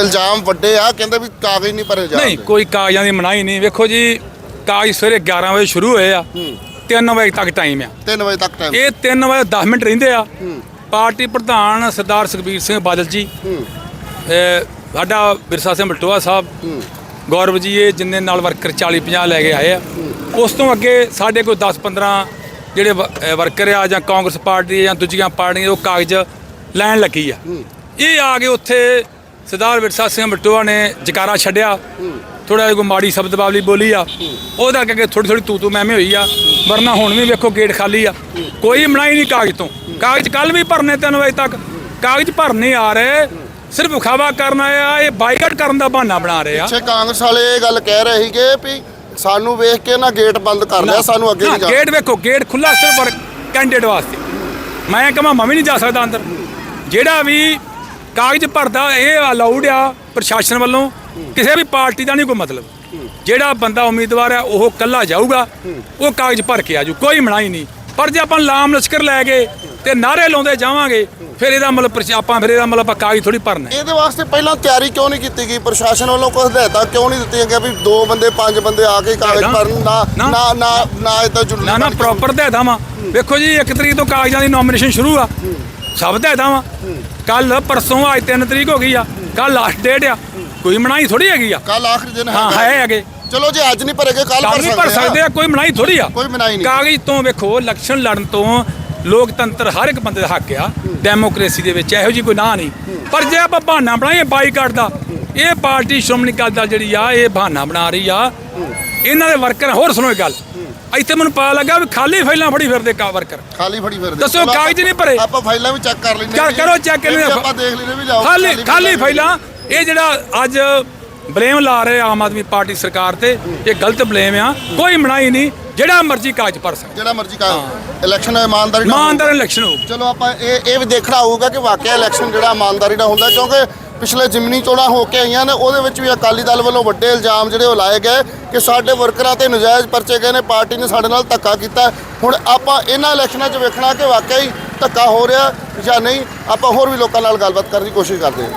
ਇਲਜ਼ਾਮ ਵੱਡੇ ਆ ਕਹਿੰਦੇ ਵੀ ਕਾਗਜ਼ ਨਹੀਂ ਭਰੇ ਜਾਂਦੇ। ਨਹੀਂ ਕੋਈ ਕਾਗਜ਼ਾਂ ਦੀ ਮਨਾਹੀ ਨਹੀਂ। ਵੇਖੋ ਜੀ ਕਾਗਜ਼ ਸਵੇਰੇ 11 ਵਜੇ ਸ਼ੁਰੂ ਹੋਏ ਆ 3 ਵਜੇ ਤੱਕ ਟਾਈਮ ਆ। 3 ਵਜੇ ਤੱਕ ਟਾਈਮ ਇਹ 3 ਵਜੇ 10 ਮਿੰਟ ਰਹਿੰਦੇ ਆ। ਪਾਰਟੀ ਪ੍ਰਧਾਨ ਸਰਦਾਰ ਸੁਖਬੀਰ ਸਿੰਘ ਬਾਦਲ ਜੀ ਸਾਡਾ ਬਿਰਸਾ ਸਿੰਘ ਬਲਟੋਆ ਸਾਹਿਬ ਗੌਰਵ ਜੀ ਇਹ ਜਿੰਨੇ ਨਾਲ ਵਰਕਰ 40 50 ਲੈ ਕੇ ਆਏ ਆ। ਉਸ ਤੋਂ ਅੱਗੇ ਸਾਡੇ ਕੋਲ 10 15 ਜਿਹੜੇ ਵਰਕਰ ਆ ਜਾਂ ਕਾਂਗਰਸ ਪਾਰਟੀ ਜਾਂ ਦੂਜੀਆਂ ਪਾਰਟੀਆਂ ਉਹ ਕਾਗਜ਼ ਲੈਣ ਲੱਗੀ ਆ। ਇਹ ਆ ਕੇ ਉੱਥੇ ਸਰਦਾਰ ਬਿਰਸਾ ਸਿੰਘ ਬਲਟੋਆ ਨੇ ਜਕਾਰਾ ਛੱਡਿਆ। ਥੋੜਾ ਜਿਹਾ ਕੋਈ ਮਾੜੀ ਸ਼ਬਦ ਬਾਵਲੀ ਬੋਲੀ ਆ। ਉਹਦਾ ਕਰਕੇ ਥੋੜੀ ਥੋੜੀ ਤੂ ਤੂ ਮੈਂ ਹੋਈ ਆ। ਵਰਨਾ ਹੁਣ ਵੀ ਵੇਖੋ ਗੇਟ ਖਾਲੀ ਆ। ਕੋਈ ਮਨਾਈ ਨਹੀਂ ਕਾਗਜ਼ ਤੋਂ। ਕਾਗਜ਼ ਕੱਲ ਵੀ ਭਰਨੇ 3 ਵਜੇ ਤੱਕ। ਕਾਗਜ਼ ਭਰਨੇ ਆ ਰਹੇ। ਸਿਰਫ ਵਿਖਾਵਾ ਕਰਨ ਆਏ ਆ। ਇਹ ਬਾਈਕਾਟ ਕਰਨ ਦਾ ਬਹਾਨਾ ਬਣਾ ਰਹੇ ਆ। ਪਿੱਛੇ ਕਾਂਗਰਸ ਵਾਲੇ ਇਹ ਗੱਲ ਕਹਿ ਰਹੇ ਸੀਗੇ ਵੀ ਸਾਨੂੰ ਵੇਖ ਕੇ ਨਾ ਗੇਟ ਬੰਦ ਕਰ ਲਿਆ ਸਾਨੂੰ ਅੱਗੇ ਨਹੀਂ ਜਾਣਾ। ਗੇਟ ਵੇਖੋ ਗੇਟ ਖੁੱਲਾ ਸਿਰਫ ਕੈਂਡੀਡੇਟ ਵਾਸਤੇ। ਮੈਂ ਕਹਾਂ ਮੈਂ ਵੀ ਨਹੀਂ ਜਾ ਸਕਦਾ ਅੰਦਰ। ਜਿਹੜਾ ਵੀ ਕਾਗਜ਼ ਭਰਦਾ ਇਹ ਅਲਾਉਡ ਆ ਪ੍ਰਸ਼ਾਸਨ ਵੱਲੋਂ ਕਿਸੇ ਵੀ ਪਾਰਟੀ ਦਾ ਨਹੀਂ ਕੋਈ ਮਤਲਬ। ਜਿਹੜਾ ਬੰਦਾ ਉਮੀਦਵਾਰ ਹੈ ਉਹ ਕੱਲਾ ਜਾਊਗਾ ਉਹ ਕਾਗਜ਼ ਭਰ ਕੇ ਆਜੂ ਕੋਈ ਮਨਾਹੀ ਨਹੀਂ। ਪਰ ਜੇ ਆਪਾਂ ਲਾਮ ਲਸ਼ਕਰ ਲੈ ਕੇ ਤੇ ਨਾਰੇ ਲਾਉਂਦੇ ਜਾਵਾਂਗੇ ਫਿਰ ਇਹਦਾ ਮਤਲਬ ਆਪਾਂ ਫਿਰ ਇਹਦਾ ਮਤਲਬ ਆਪਾਂ ਕਾਗਜ਼ ਥੋੜੀ ਭਰਨਾ। ਇਹਦੇ ਵਾਸਤੇ ਪਹਿਲਾਂ ਤਿਆਰੀ ਕਿਉਂ ਨਹੀਂ ਕੀਤੀ ਗਈ? ਪ੍ਰਸ਼ਾਸਨ ਵੱਲੋਂ ਕੋਈ ਹਦਾਇਤਾਂ ਕਿਉਂ ਨਹੀਂ ਦਿੱਤੀਆਂ ਗਿਆ ਵੀ ਦੋ ਬੰਦੇ ਪੰਜ ਬੰਦੇ ਆ ਕੇ ਕਾਗਜ਼ ਭਰਨ? ਨਾ ਨਾ। ਨਾ ਨਾ ਨਾ ਇਦਾਂ ਜੁਲੂਸ ਨਾ ਪ੍ਰੋਪਰ ਦੇ ਦਾਵਾ ਵੇਖੋ ਜੀ 1 ਤਰੀਕ ਤੋਂ ਕਾਗਜ਼ਾਂ ਦੀ ਨੋਮੀਨੇਸ਼ਨ ਸ਼ੁਰੂ ਆ। ਸਭ ਦੇ ਦਾਵਾ ਕੱਲ ਪਰਸੋਂ ਅੱਜ 3 ਤਰੀਕ ਹੋ ਗਈ ਆ। ਕੱਲ ਲਾਸਟ ਡੇਟ ਆ। ਕੋਈ ਮਨਾਹੀ ਥੋੜੀ ਹੈਗੀ ਆ। ਕੱਲ ਆਖਰੀ ਦਿਨ ਹਾਂ। ਹੈਗਾ। ਹੈ ਹੈਗੇ। ਚਲੋ ਜੇ ਅੱਜ ਨਹੀਂ ਭਰੇਗੇ ਕੱਲ ਵੀ ਭਰ ਸਕਦੇ ਆ। ਕੋਈ ਮਨਾਹੀ ਥੋੜੀ ਆ। ਕੋਈ ਮਨਾਹੀ ਨਹੀਂ। ਕਾਗਜ਼ ਤੋਂ ਵੇਖੋ ਇਲੈਕਸ਼ਨ ਲੜਨ ਤੋਂ ਲੋਕਤੰਤਰ ਹਰ ਇੱਕ ਬੰਦੇ ਦਾ ਹੱਕ ਆ। ਡੈਮੋਕ੍ਰੇਸੀ ਦੇ ਵਿੱਚ ਇਹੋ ਜੀ ਕੋਈ ਨਾ ਨਹੀਂ। ਪਰ ਜੇ ਆਪਾਂ ਬਹਾਨਾ ਬਣਾਈਏ ਬਾਈਕਾਟ ਦਾ ਇਹ ਪਾਰਟੀ ਸ਼੍ਰੋਮਣੀ ਅਕਾਲੀ ਦਲ ਜਿਹੜੀ ਆ ਇਹ ਬਹਾਨਾ ਬਣਾ ਰਹੀ ਆ। ਇਹਨਾਂ ਦੇ ਵਰਕਰ ਹੋਰ ਸੁਣੋ ਇੱਕ ਗੱਲ। ਇੱਥੇ ਮੈਨੂੰ ਪਤਾ ਲੱਗਾ ਵੀ ਖਾਲੀ ਫਾਈਲਾਂ ਫੜੀ ਫਿਰਦੇ ਕਾ ਵਰਕਰ ਖਾਲੀ ਫੜੀ ਫਿਰਦੇ। ਦੱਸੋ, ਚਲੋ ਆਪਾਂ- ਕਾਗਜ਼ ਨਹੀਂ ਭਰੇ? ਆਪਾਂ ਫਾਈਲਾਂ ਵੀ ਚੈੱਕ ਕਰ ਲੈਂਦੇ ਹਾਂ ਜੀ। ਕਰੋ check ਇਹ ਵੀ ਇਹਨੂੰ। ਆਪਾਂ ਦੇਖ ਲੈਨੇ ਵੀ ਜਾਓ ਖਾਲੀ ਖਾਲੀ ਫਾਈਲਾਂ ਇਹ ਜਿਹੜਾ ਅੱਜ ਬਲੇਮ ਲਾ ਰਹੇ ਆਮ ਆਦਮੀ ਪਾਰਟੀ ਸਰਕਾਰ ਤੇ ਇਹ ਗਲਤ ਬਲੇਮ ਆ। ਕੋਈ ਮਨਾਹੀ ਨਹੀਂ। ਜਿਹੜਾ ਮਰਜ਼ੀ ਕਾਗਜ਼ ਭਰ ਸਕਦਾ। ਜਿਹੜਾ ਮਰਜ਼ੀ ਕਰ ਇਲੈਕਸ਼ਨ ਇਮਾਨਦਾਰੀ ਨਾਲ ਇਮਾਨਦਾਰ ਇਲੈਕਸ਼ਨ ਹੋਊ। ਚਲੋ ਆਪਾਂ ਇਹ ਇਹ ਵੀ ਦੇਖਣਾ ਹੋਊਗਾ ਕਿ ਵਾਕਿਆ ਇਲੈਕਸ਼ਨ ਜਿਹੜਾ ਇਮਾਨਦਾਰੀ ਨਾਲ ਹੁੰਦਾ ਕਿਉਂਕਿ ਪਿਛਲੇ ਜਿਮਨੀ ਚੋਣਾਂ ਹੋ ਕੇ ਆਈਆਂ ਨੇ, ਉਹਦੇ ਵਿੱਚ ਵੀ ਅਕਾਲੀ ਦਲ ਵੱਲੋਂ ਵੱਡੇ ਇਲਜ਼ਾਮ ਜਿਹੜੇ ਉਹ ਲਾਏ ਗਏ ਕਿ ਸਾਡੇ ਵਰਕਰਾਂ ਤੇ ਨਜਾਇਜ਼ ਪਰਚੇ ਗਏ ਨੇ, ਪਾਰਟੀ ਨੇ ਸਾਡੇ ਨਾਲ ਧੱਕਾ ਕੀਤਾ। ਹੁਣ ਆਪਾਂ ਇਹਨਾਂ ਇਲੈਕਸ਼ਨਾਂ 'ਚ ਵੇਖਣਾ ਕਿ ਵਾਕਿਆ ਹੀ ਧੱਕਾ ਹੋ ਰਿਹਾ ਜਾਂ ਨਹੀਂ, ਆਪਾਂ ਹੋਰ ਵੀ ਲੋਕਾਂ ਨਾਲ ਗੱਲਬਾਤ ਕਰਨ ਦੀ ਕੋਸ਼ਿਸ਼ ਕਰਦੇ ਹਾਂ।